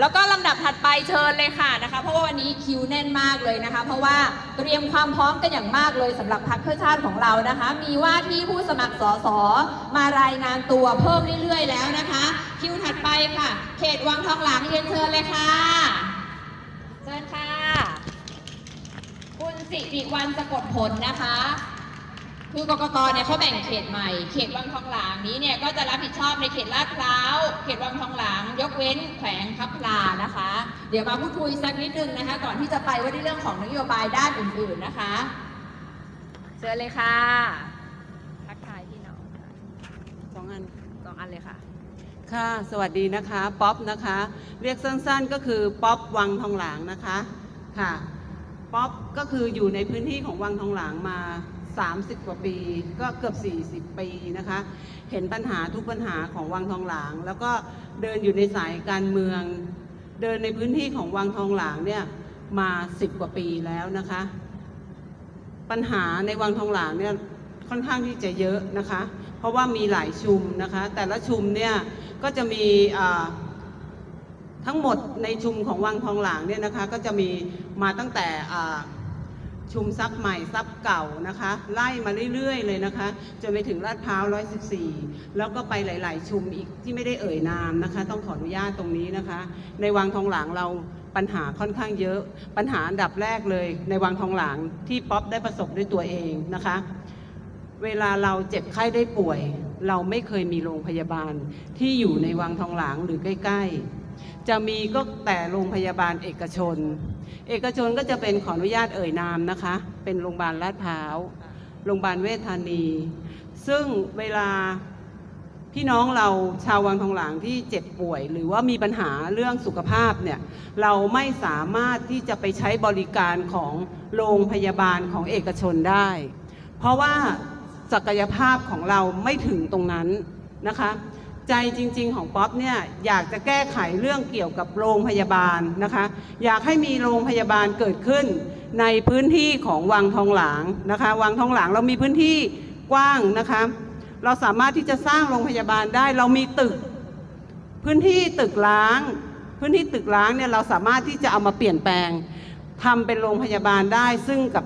แล้วก็ลำดับถัดไปเชิญเลยค่ะนะคะ เพราะว่าวันนี้คิวแน่นมากเลยนะคะ เพราะว่าเตรียมความพร้อมกันอย่างมากเลยสำหรับพรรคเพื่อชาติของเรานะคะ มีว่าที่ผู้สมัครสสมารายงานตัวเพิ่มเรื่อยๆ แล้วนะคะ คิวถัดไปค่ะ เขตวังทองหลางเรียนเชิญเลยค่ะ เชิญค่ะ คุณสิริวัลสะกดผลนะคะ คือกกตเนี่ยเขาแบ่งเขตใหม่ เขตวังทองหลางนี้เนี่ยก็จะรับผิดชอบในเขตลาดพร้าว เขตวังทองหลาง ยกเว้นแขวงพับพลานะคะ เดี๋ยวมาพูดคุยสักนิดนึงนะคะ ก่อนที่จะไปว่าในเรื่องของนโยบายด้านอื่นๆนะคะ เชิญเลยค่ะทักทายพี่น้องค่ะสองอันสองอันเลยค่ะ ค่ะ สวัสดีนะคะป๊อปนะคะ เรียกสั้นๆก็คือป๊อปวังทองหลางนะคะค่ะป๊อปก็คืออยู่ในพื้นที่ของวังทองหลางมา 30 กว่าปี ก็เกือบ 40 ปีนะคะ เห็นปัญหาทุกปัญหาของวังทองหลาง แล้วก็เดินอยู่ในสายการเมือง เดินในพื้นที่ของวังทองหลางเนี่ยมา 10 กว่าปีแล้วนะคะ ปัญหาในวังทองหลางเนี่ยค่อนข้างที่จะเยอะนะคะ เพราะว่ามีหลายชุมนะคะ แต่ละชุมเนี่ยก็จะมีทั้งหมดในชุมของวังทองหลางเนี่ยนะคะ ก็จะมีมาตั้งแต่ ชุมทรัพย์ใหม่ทรัพย์เก่านะคะ ไล่มาเรื่อยๆเลยนะคะ จนไปถึงลาดพร้าว 114 แล้วก็ไปหลาย ๆ ชุมอีกที่ไม่ได้เอ่ยนามนะคะ ต้องขออนุญาตตรงนี้นะคะ ในวังทองหลางเราปัญหาค่อนข้างเยอะ ปัญหาอันดับแรกเลย ในวังทองหลางที่ป๊อปได้ประสบด้วยตัวเองนะคะ เวลาเราเจ็บไข้ได้ป่วย เราไม่เคยมีโรงพยาบาลที่อยู่ในวังทองหลางหรือใกล้ ๆ จะมีก็แต่โรงพยาบาลเอกชน เอกชนก็จะเป็นขออนุญาตเอ่ยนามนะคะ เป็นโรงพยาบาลลาดพร้าว โรงพยาบาลเวชธานี ซึ่งเวลาพี่น้องเราชาววังทองหลางที่เจ็บป่วย หรือว่ามีปัญหาเรื่องสุขภาพเนี่ยเราไม่สามารถที่จะไปใช้บริการของโรงพยาบาลของเอกชนได้ เพราะว่าศักยภาพของเราไม่ถึงตรงนั้นนะคะ ใจจริง ๆ ของป๊อปเนี่ยอยากจะแก้ไขเรื่องเกี่ยวกับโรงพยาบาลนะคะ อยากให้มีโรงพยาบาลเกิดขึ้นในพื้นที่ของวังทองหลางนะคะ วังทองหลางเรามีพื้นที่กว้างนะคะ เราสามารถที่จะสร้างโรงพยาบาลได้ เรามีตึก พื้นที่ตึกล้าง พื้นที่ตึกล้างเนี่ยเราสามารถที่จะเอามาเปลี่ยนแปลงทำเป็นโรงพยาบาลได้ซึ่งกับ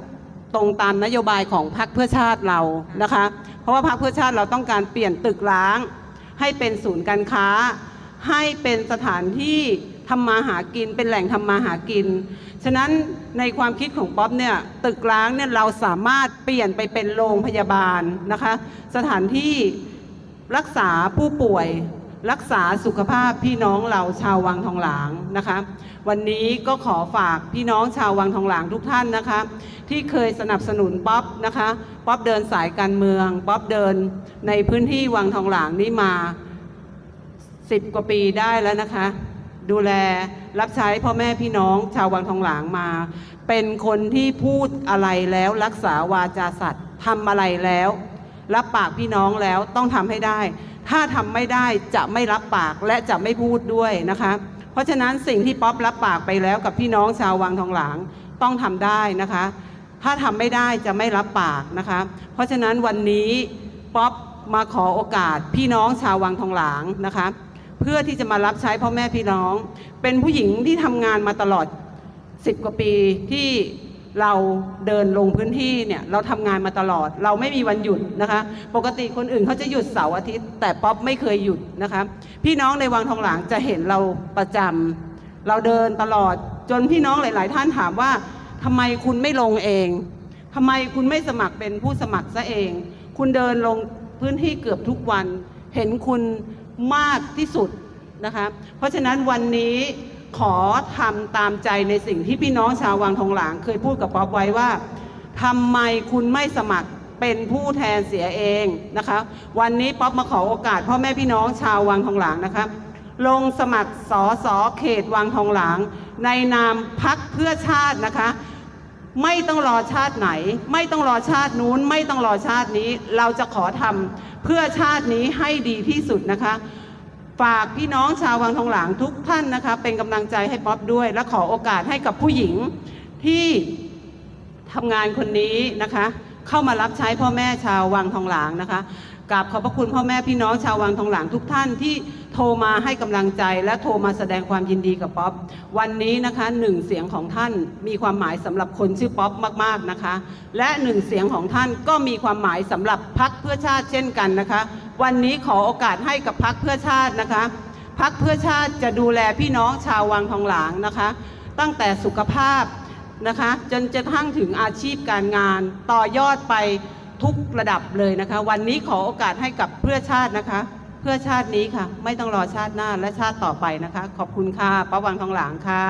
ตรงตามนโยบายของพรรคเพื่อชาติเรานะคะ เพราะว่าพรรคเพื่อชาติเราต้องการเปลี่ยนตึกล้าง ให้เป็นศูนย์การค้า ให้เป็นสถานที่ทำมาหากิน เป็นแหล่งทำมาหากิน ฉะนั้นในความคิดของป๊อปเนี่ยตึกล้างเนี่ยเราสามารถเปลี่ยนไปเป็นโรงพยาบาลนะคะ สถานที่รักษาผู้ป่วย รักษาสุขภาพพี่น้องเราชาววังทองหลางนะคะ วันนี้ก็ขอฝากพี่น้องชาววังทองหลางทุกท่านนะคะ ที่เคยสนับสนุนป๊อปนะคะป๊อปเดินสายการเมืองป๊อปเดินในพื้นที่วังทองหลางนี้มาสิบกว่าปีได้แล้วนะคะ ดูแลรับใช้พ่อแม่พี่น้องชาววังทองหลางมา เป็นคนที่พูดอะไรแล้วรักษาวาจาสัตย์ทำอะไรแล้ว รับปากพี่น้องแล้วต้องทำให้ได้ ถ้าทำไม่ได้จะไม่รับปากและจะไม่พูดด้วยนะคะ เพราะฉะนั้นสิ่งที่ป๊อปรับปากไปแล้วกับพี่น้องชาววังทองหลางต้องทำได้นะคะ ถ้าทำไม่ได้จะไม่รับปากนะคะ เพราะฉะนั้นวันนี้ป๊อปมาขอโอกาสพี่น้องชาววังทองหลางนะคะ เพื่อที่จะมารับใช้พ่อแม่พี่น้อง เป็นผู้หญิงที่ทำงานมาตลอด 10 กว่าปีที่ เราเดินลงพื้นที่เนี่ยเราทำงานมาตลอด เราไม่มีวันหยุดนะคะ ปกติคนอื่นเขาจะหยุดเสาร์อาทิตย์ แต่ป๊อปไม่เคยหยุดนะคะ พี่น้องในวังทองหลางจะเห็นเราประจำเราเดินตลอดจนพี่น้องหลาย ๆ ท่านถามว่าทำไมคุณไม่ลงเองทำไมคุณไม่สมัครเป็นผู้สมัครซะเอง คุณเดินลงพื้นที่เกือบทุกวัน เห็นคุณมากที่สุดนะคะ เพราะฉะนั้นวันนี้ ขอทำตามใจในสิ่งที่พี่น้องชาววังทองหลางเคยพูดกับป๊อปไว้ว่าทำไมคุณไม่สมัครเป็นผู้แทนเสียเองนะคะ วันนี้ป๊อปมาขอโอกาสพ่อแม่พี่น้องชาววังทองหลางนะคะลงสมัครสอสอเขตวังทองหลาง ในนามพักเพื่อชาตินะคะ ไม่ต้องรอชาติไหน ไม่ต้องรอชาตินู้น ไม่ต้องรอชาตินี้ เราจะขอทำเพื่อชาตินี้ให้ดีที่สุดนะคะ ฝากพี่น้องชาววังทองหลางทุกท่านนะคะเป็นกำลังใจให้ป๊อปด้วย และขอโอกาสให้กับผู้หญิงที่ทำงานคนนี้นะคะ เข้ามารับใช้พ่อแม่ชาววังทองหลางนะคะกราบขอบพระคุณพ่อแม่พี่น้องชาววังทองหลางทุกท่านที่โทรมาให้กำลังใจและโทรมาแสดงความยินดีกับป๊อปวันนี้นะคะหนึ่งเสียงของท่านมีความหมายสำหรับคนชื่อป๊อปมากๆนะคะ และหนึ่งเสียงของท่านก็มีความหมายสำหรับพักเพื่อชาติเช่นกันนะคะ วันนี้ขอโอกาสให้กับพักเพื่อชาตินะคะพักเพื่อชาติจะดูแลพี่น้องชาววังทองหลางนะคะ ตั้งแต่สุขภาพนะคะจนจะทั้งถึงอาชีพการงานต่อยอดไปทุกระดับเลยนะคะ วันนี้ขอโอกาสให้กับเพื่อชาตินะคะ เพื่อชาตินี้ค่ะ ไม่ต้องรอชาติหน้าและชาติต่อไปนะคะ ขอบคุณค่ะป้าวังทองหลางค่ะ